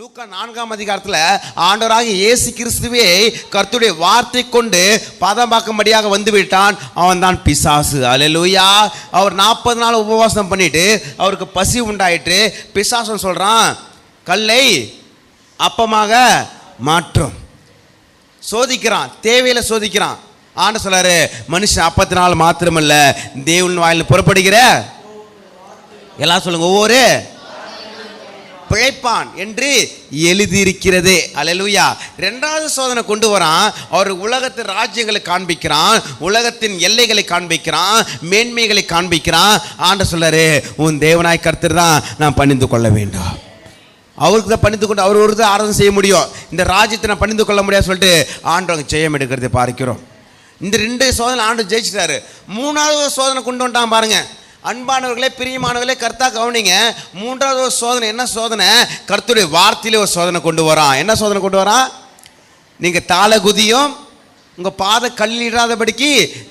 லூக்கா நான்காம் அதிகாரத்தில் ஆண்டவராக இயேசு கிறிஸ்துவே கர்த்துடைய வார்த்தை கொண்டு பதமாக்கும்படியாக வந்து விட்டான் அவன் தான் பிசாசு. அலலூயா அவர் நாற்பது நாள் உபவாசம் பண்ணிட்டு அவருக்கு பசி உண்டாயிட்டு பிசாசன் சொல்கிறான் கல்லை அப்பமாக மாற்றும். சோதிக்கிறான் தேவையில் சோதிக்கிறான். ஆண்டு சொல்கிறாரு மனுஷன் அப்பத்தினால் மாத்திரமல்ல தேவன் வாயில் புறப்படுகிற எல்லாம் சொல்லுங்கள் ஒவ்வொரு பிழைப்பான் என்று எழுதியிருக்கிறது. அலலுயா ரெண்டாவது சோதனை கொண்டு வரான். அவர் உலகத்து ராஜ்யங்களை காண்பிக்கிறான். உலகத்தின் எல்லைகளை காண்பிக்கிறான். மேன்மைகளை காண்பிக்கிறான். ஆண்ட சொல்றாரு உன் தேவனாய் கருத்து தான் நான் பணிந்து கொள்ள வேண்டும். அவருக்கு தான் பணிந்து கொண்டு அவர் ஒரு தான் ஆராதனை செய்ய முடியும். இந்த ராஜ்யத்தை நான் பணிந்து கொள்ள முடியாது சொல்லிட்டு ஆண்டவங்க ஜெயம் எடுக்கிறதை பார்க்கிறோம். இந்த ரெண்டு சோதனை ஆண்டு ஜெயிச்சிட்டாரு. மூணாவது சோதனை கொண்டு வந்துட்டான் பாருங்கள் அன்பானவர்களே பிரியமானவர்களே கர்த்தா கவனிங்க. மூன்றாவது ஒரு சோதனை என்ன சோதனை? கர்த்தருடைய வார்த்தையிலே ஒரு சோதனை கொண்டு வரான் என்ன சோதனை கொண்டு வரான் நீங்கள் தாள குதியும் உங்கள் பாத கல்லிடாதபடிக்கு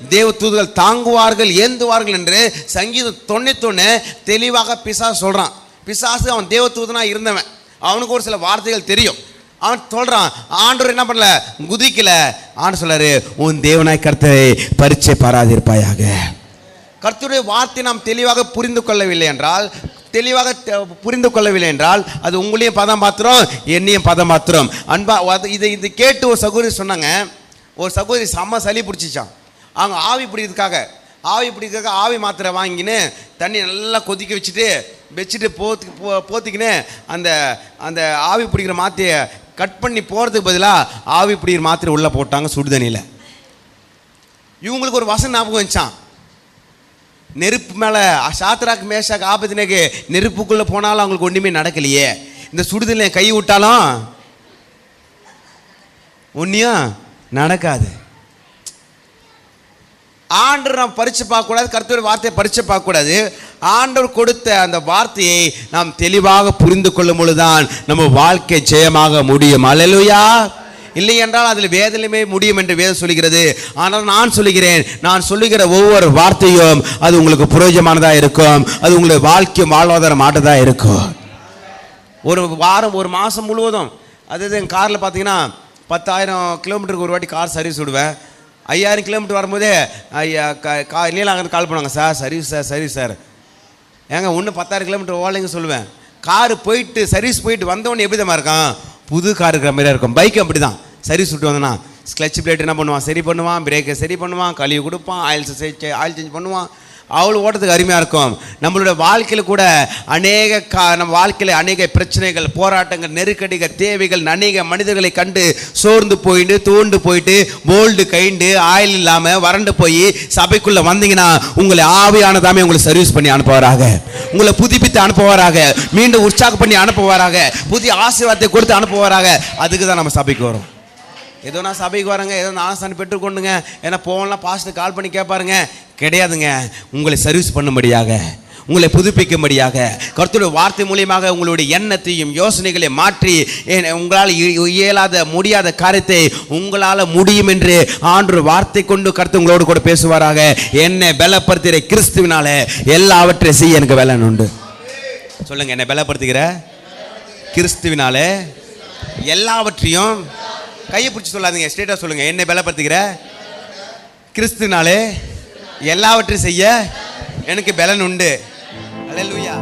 தேவ தூதுகள் தாங்குவார்கள் ஏந்துவார்கள் என்று சங்கீதம் தொண்ணூத்தொன்று தெளிவாக பிசாசு சொல்கிறான் பிசாசு அவன் தேவ தூதனாக இருந்தவன். அவனுக்கு ஒரு சில வார்த்தைகள் தெரியும். அவன் சொல்கிறான் ஆண்டவர் என்ன பண்ணல? குதிக்கல. ஆண்டு சொல்றாரு உன் தேவனாய் கருத்தை பரிச்சை பாராதிருப்பாயாக. கர்த்தருடைய வார்த்தை நாம் தெளிவாக புரிந்து கொள்ளவில்லை என்றால் தெளிவாக புரிந்து கொள்ளவில்லை என்றால் அது உங்களையும் பதம் மாத்திரம் என்னையும் பதம் மாத்திரம் அன்பா இதை இது கேட்டு ஒரு சகோதரி சொன்னாங்க. ஒரு சகோதரி செம்ம சளி பிடிச்சிச்சான் அவங்க ஆவி பிடிக்கிறதுக்காக ஆவி பிடிக்கிறதுக்காக ஆவி மாத்திரை வாங்கின்னு தண்ணி நல்லா கொதிக்க வச்சுட்டு வச்சுட்டு போத்து போ போத்திக்கின்னு அந்த அந்த ஆவி பிடிக்கிற மாத்திரையை கட் பண்ணி போகிறதுக்கு பதிலாக ஆவி பிடிக்கிற மாத்திரை உள்ளே போட்டாங்க சுடுதண்ணியில். இவங்களுக்கு ஒரு வசம் ஞாபகம் வச்சான் நெருப்பு மேலே சாத்ராக் மேஷாக் ஆபத்தினக்கு நெருப்புக்குள்ளே போனாலும் அவங்களுக்கு ஒன்றுமே நடக்கலையே. இந்த சுடுதலை கை விட்டாலும் ஒன்றையும் நடக்காது. ஆண்டவர் நாம் பறித்து பார்க்கக்கூடாது கருத்துடைய வார்த்தையை பறித்து பார்க்கக்கூடாது. ஆண்டவர் கொடுத்த அந்த வார்த்தையை நாம் தெளிவாக புரிந்து கொள்ளும் பொழுதுதான் நம்ம வாழ்க்கை ஜெயமாக முடியும். அலலுயா இல்லை என்றால் அதில் வேதனையுமே முடியும் என்று வேதம் சொல்லுகிறது. ஆனால் நான் சொல்லுகிறேன் நான் சொல்லுகிற ஒவ்வொரு வார்த்தையும் அது உங்களுக்கு பிரயோஜனமானதாக இருக்கும். அது உங்களுடைய வாழ்க்கை வாழ்வாதாரம் மாட்டதாக இருக்கும். ஒரு வாரம் ஒரு மாதம் முழுவதும் அதாவது என் காரில் பார்த்தீங்கன்னா பத்தாயிரம் கிலோமீட்டருக்கு ஒரு வாட்டி கார் சர்வீஸ் விடுவேன். ஐயாயிரம் கிலோமீட்டர் வரும்போதே ஐயா கா- கா நீலாங்க கால் பண்ணுவாங்க sir service sir service sir. ஏங்க ஒன்று பத்தாயிரம் கிலோமீட்டர் ஓலைங்க சொல்லுவேன். காரு போயிட்டு சர்வீஸ் போயிட்டு வந்தவொடனே எப்படி இருக்கான் புது கார் இருக்கிற மாதிரியா இருக்கும். பைக் அப்படி தான் சரி விட்டு வந்தனா ஸ்க்ளச் பிளேட் என்ன பண்ணுவான்? சரி பண்ணுவான் பிரேக்கை சரி பண்ணுவான் கழுவி கொடுப்பான் ஆயில் ஆயில் சேஞ்ச் பண்ணுவான் அவ்வளோ ஓட்டத்துக்கு அருமையாக இருக்கும். நம்மளோட வாழ்க்கையில் கூட அநேக கா நம்ம வாழ்க்கையில் அநேக பிரச்சனைகள் போராட்டங்கள் நெருக்கடிகள் தேவைகள் அநேக மனிதர்களை கண்டு சோர்ந்து போயிட்டு தூண்டு போயிட்டு போல்டு கைண்டு ஆயில் இல்லாமல் வறண்டு போய் சபைக்குள்ளே வந்தீங்கன்னா உங்களை ஆவியானதாமே உங்களை சர்வீஸ் பண்ணி அனுப்புவாராக. உங்களை புதுப்பித்து அனுப்புவாராக. மீண்டும் உற்சாகம் பண்ணி அனுப்புவாராக. புதிய ஆசீர்வாதத்தை கொடுத்து அனுப்புவாராக. அதுக்கு தான் நம்ம சபைக்கு வரும். ஏதோ நான் சபைக்கு வரேங்க. ஏதோ நான் பெற்றுக்கொண்டுங்க. ஏன்னா போகலாம் பாஸ்ட்டு கால் பண்ணி கேட்பாருங்க. கிடையாதுங்க. உங்களை சர்வீஸ் பண்ணும்படியாக உங்களை புதுப்பிக்கும்படியாக கருத்துடைய வார்த்தை மூலியமாக உங்களுடைய எண்ணத்தையும் யோசனைகளை மாற்றி ஏன் உங்களால் இ- இயலாத முடியாத காரியத்தை உங்களால் முடியும் என்று ஆண்டு வார்த்தை கொண்டு கருத்து உங்களோடு கூட பேசுவாராக. என்னை பலப்படுத்துகிற கிறிஸ்துவினால எல்லாவற்றையும் செய்ய எனக்கு பலன் உண்டு. சொல்லுங்க என்னை பலப்படுத்துகிற கிறிஸ்துவினால எல்லாவற்றையும் கையை பிடிச்சி சொல்லாதீங்க ஸ்ட்ரெயிட்டாக சொல்லுங்க. என்னை பலப்படுத்துகிற கிறிஸ்துனாலே எல்லாவற்றையும் செய்ய எனக்கு பலன் உண்டு. அல்லேலூயா